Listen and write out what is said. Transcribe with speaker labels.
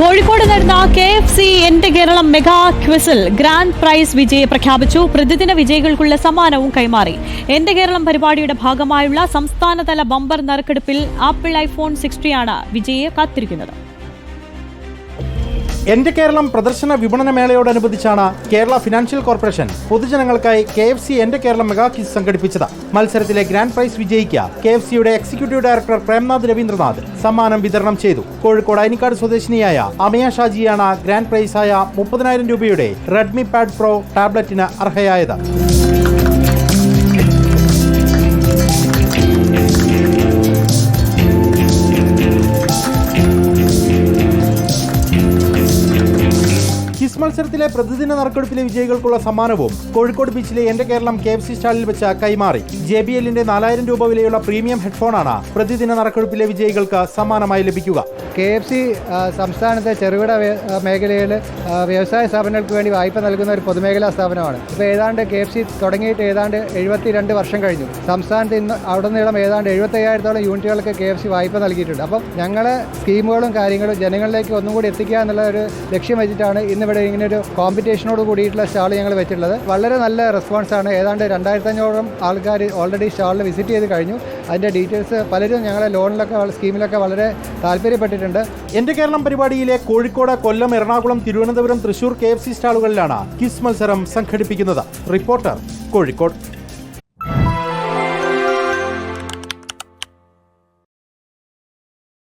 Speaker 1: കോഴിക്കോട് നടന്ന K F C എന്റെ Keralam mega ക്വിസിൽ ഗ്രാൻഡ് പ്രൈസ് വിജയെ പ്രഖ്യാപിച്ചു. പ്രതിദിന വിജയികൾക്കുള്ള സമ്മാനവും കൈമാറി. എന്റെ കേരളം പരിപാടിയുടെ ഭാഗമായുള്ള സംസ്ഥാനതല ബമ്പർ നറുക്കെടുപ്പിൽ ആപ്പിൾ ഐഫോൺ സിക്സ്റ്റിയാണ് വിജയെ കാത്തിരിക്കുന്നത്.
Speaker 2: എന്റെ കേരളം പ്രദർശന വിപണന മേളയോടനുബന്ധിച്ചാണ് കേരള ഫിനാൻഷ്യൽ കോർപ്പറേഷൻ പൊതുജനങ്ങൾക്കായി കെ എഫ് സി എന്റെ കേരളം മെഗാ ക്വിസ് സംഘടിപ്പിച്ചത്. മത്സരത്തിലെ ഗ്രാൻഡ് പ്രൈസ് വിജയിക്കുക. കെ എഫ് സിയുടെ എക്സിക്യൂട്ടീവ് ഡയറക്ടർ പ്രേംനാഥ് രവീന്ദ്രനാഥ് സമ്മാനം വിതരണം ചെയ്തു. കോഴിക്കോട് അയനിക്കാട് സ്വദേശിനിയായ അമയ ഷാജിയാണ് ഗ്രാൻഡ് പ്രൈസായ മുപ്പതിനായിരം രൂപയുടെ റെഡ്മി പാഡ് പ്രോ ടാബ്ലറ്റിന് അർഹയായത്. മത്സരത്തിലെ പ്രതിദിന നറുക്കെടുപ്പിലെ വിജയികൾക്കുള്ള സമ്മാനവും കോഴിക്കോട് ബീച്ചിലെ എന്റെ കേരളം കെ എഫ് സി സ്റ്റാളിൽ വെച്ച കൈമാറി. ജെ ബി എല്ലിന്റെ നാലായിരം രൂപ വിലയുള്ള പ്രീമിയം ഹെഡ്ഫോണാണ് പ്രതിദിന നറുക്കെടുപ്പിലെ വിജയികൾക്ക് സമ്മാനമായി ലഭിക്കുക.
Speaker 3: കെ എഫ് സി സംസ്ഥാനത്തെ ചെറുകിട മേഖലയിൽ വ്യവസായ സ്ഥാപനങ്ങൾക്ക് വേണ്ടി വായ്പ നൽകുന്ന ഒരു പൊതുമേഖലാ സ്ഥാപനമാണ്. ഇപ്പോൾ ഏതാണ്ട് കെ എഫ് സി തുടങ്ങിയിട്ട് ഏതാണ്ട് എഴുപത്തി രണ്ട് വർഷം കഴിഞ്ഞു. സംസ്ഥാനത്ത് ഇന്ന് അവിടെ നീളം ഏതാണ്ട് എഴുപത്തയ്യായിരത്തോളം യൂണിറ്റുകൾക്ക് കെ എഫ് സി വായ്പ നൽകിയിട്ടുണ്ട്. അപ്പം ഞങ്ങളെ സ്കീമുകളും കാര്യങ്ങളും ജനങ്ങളിലേക്ക് ഒന്നും കൂടി എത്തിക്കുക എന്നുള്ള ഒരു ലക്ഷ്യം വെച്ചിട്ടാണ് ഇന്നിവിടെ ഇങ്ങനെ ഒരു കോമ്പറ്റീഷനോട് കൂടിയിട്ടുള്ള സ്റ്റാൾ ഞങ്ങൾ വെച്ചിട്ടുള്ളത്. വളരെ നല്ല റെസ്പോൺസാണ് ഏതാണ്ട് രണ്ടായിരത്തഞ്ഞോളം ആൾക്കാർ ഓൾറെഡി സ്റ്റാളിൽ വിസിറ്റ് ചെയ്ത് കഴിഞ്ഞു. അതിന്റെ ഡീറ്റെയിൽസ് പലരും ഞങ്ങളെ ലോണിലൊക്കെ സ്കീമിലൊക്കെ വളരെ താല്പര്യപ്പെട്ടിട്ടുണ്ട്.
Speaker 2: എന്റെ കേരളം പരിപാടിയിലെ കോഴിക്കോട് കൊല്ലം എറണാകുളം തിരുവനന്തപുരം തൃശൂർ കെ സ്റ്റാളുകളിലാണ് കിസ് മത്സരം സംഘടിപ്പിക്കുന്നത്. റിപ്പോർട്ടർ കോഴിക്കോട്.